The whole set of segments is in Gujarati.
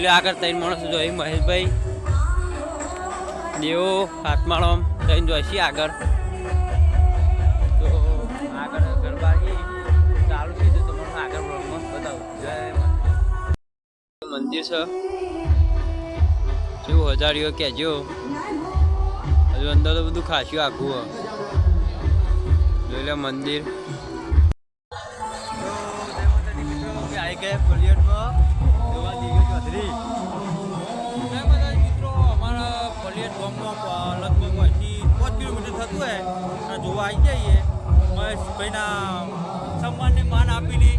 જોઈ આગળ ત્રણ માણસ જોઈ મહેશભાઈ, દેવો, હાથમાળો ત્રણ જોઈશી આગળ. આગળ મંદિર છે. જો હજારીઓ કહેજો હજુ અંદર તો બધું ખાસ્યું આખું જોઈ લે મંદિર. આવી ગયા પલિયટમાં ચૌધરી જય માતાજી મિત્રો અમારા પલિયટ ગામમાં લગભગ અહીંથી પાંચ કિલોમીટર થતું હોય. અને જોવા આવી જઈએ, મહેશભાઈના સન્માનને માન આપીને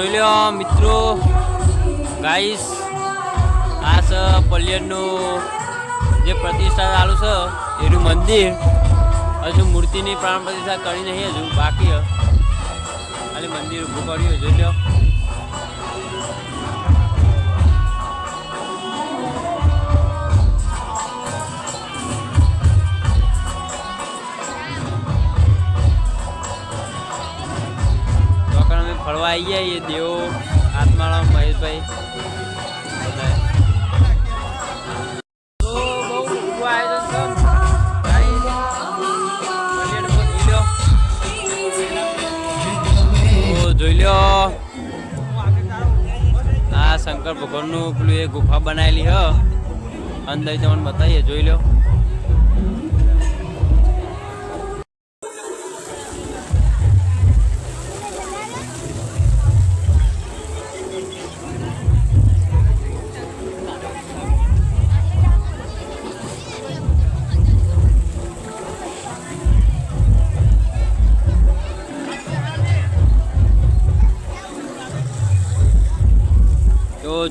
જોઈ લો મિત્રો. ગાઈસ આ છે પલ્યનનું જે પ્રતિષ્ઠા ચાલુ છે, એનું મંદિર. હજુ મૂર્તિની પ્રાણ પ્રતિષ્ઠા કરી નહીં હજુ, બાકી ખાલી મંદિર ઊભું કર્યું જોઈ લો. ફરવા આવી ગયા એ દેવો આત્માળા મહેશભાઈ. જોઈ લ્યો. આ શંકર ભગવાનનું પેલું એ ગુફા બનાવેલી હ. અંદર તમને બતાવીએ, જોઈ લો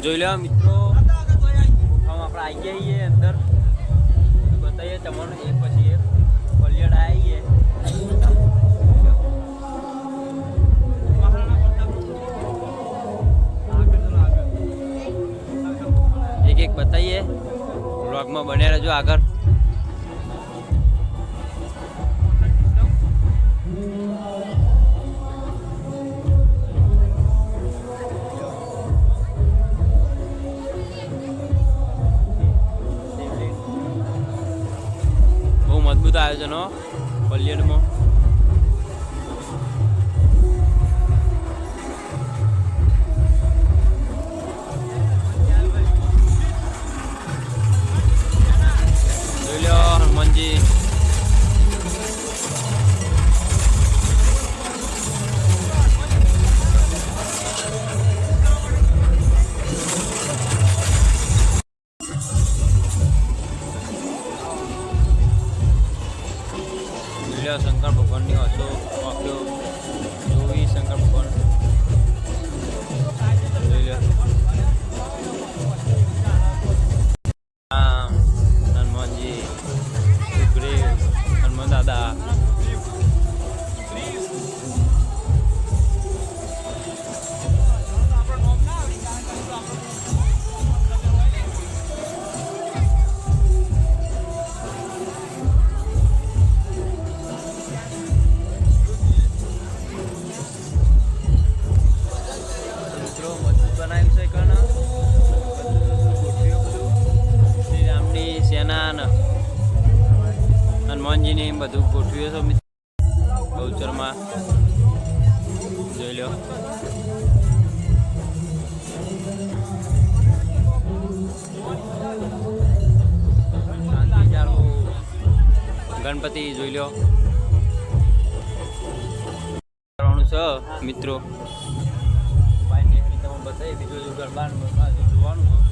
જોઈ લેવા મિત્રો. આપણે આવી જઈએ અંદર. બતાવીએ તમારું એક પછી એક. મજબૂત શંકર ભગવાનની હસો ગણપતિ જોઈ લો કરવાનું છે મિત્રો. ભાઈ નીકળી તમને બતાવી બીજું જોવાનું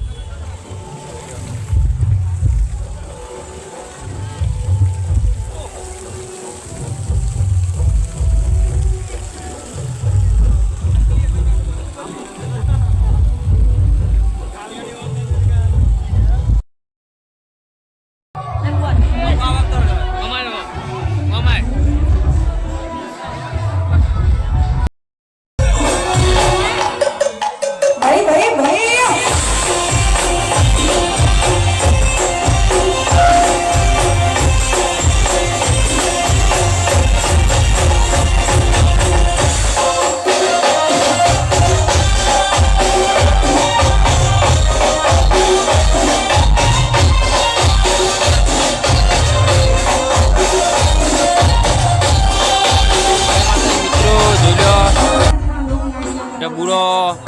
ડબુરો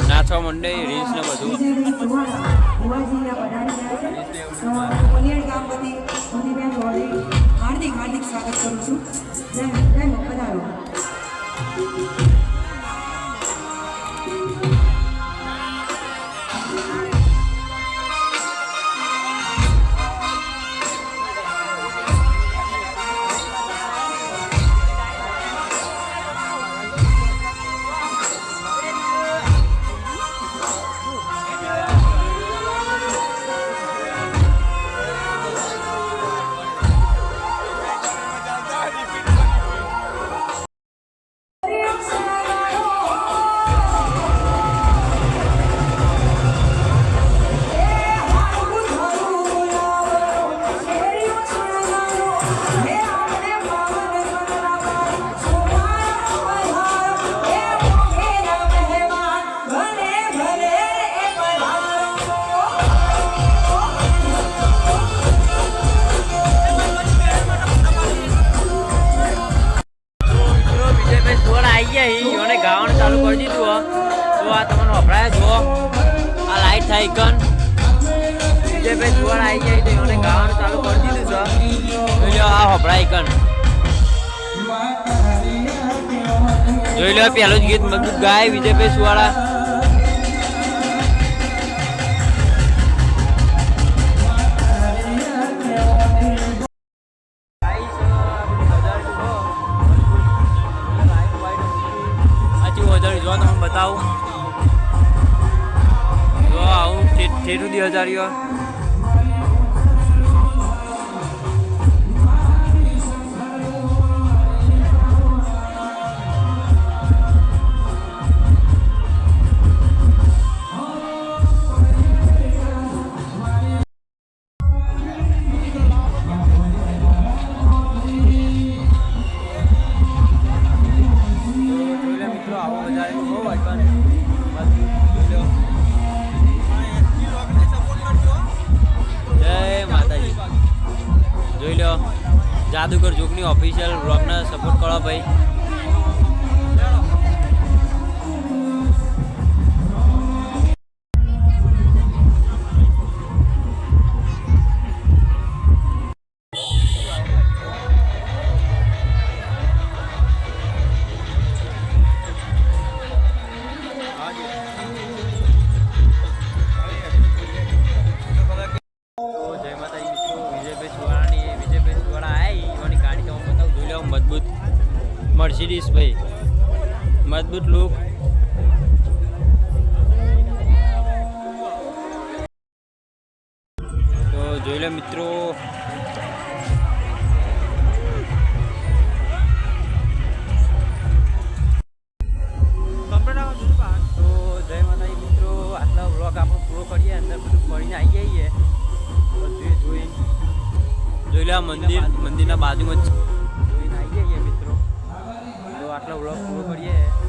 નાચવા માંડે રીલ્સ ને બધું. હાર્દિક હાર્દિક સ્વાગત કરું છું. આ લાઈટ થાય ઇકન વિજયભાઈ સોળ આવી ગયા તો યોને ગાવાનું ચાલુ કરી દીધું છે. જોઈ લો આ હોપડા આઈકન જોઈ લો પહેલું જ ગીત મજબૂત ગાય વિજયભાઈ સુવાળા. ઠેઠ સુધી હજારીઓ. જાદુગર જોગની ઓફિશિયલ બ્લોગને સપોર્ટ કરો ભાઈ. ચોટીલા મંદિર મંદિરના બાજુમાં જ. મિત્રો. તો આટલો બ્લોગ પૂરો કરીએ.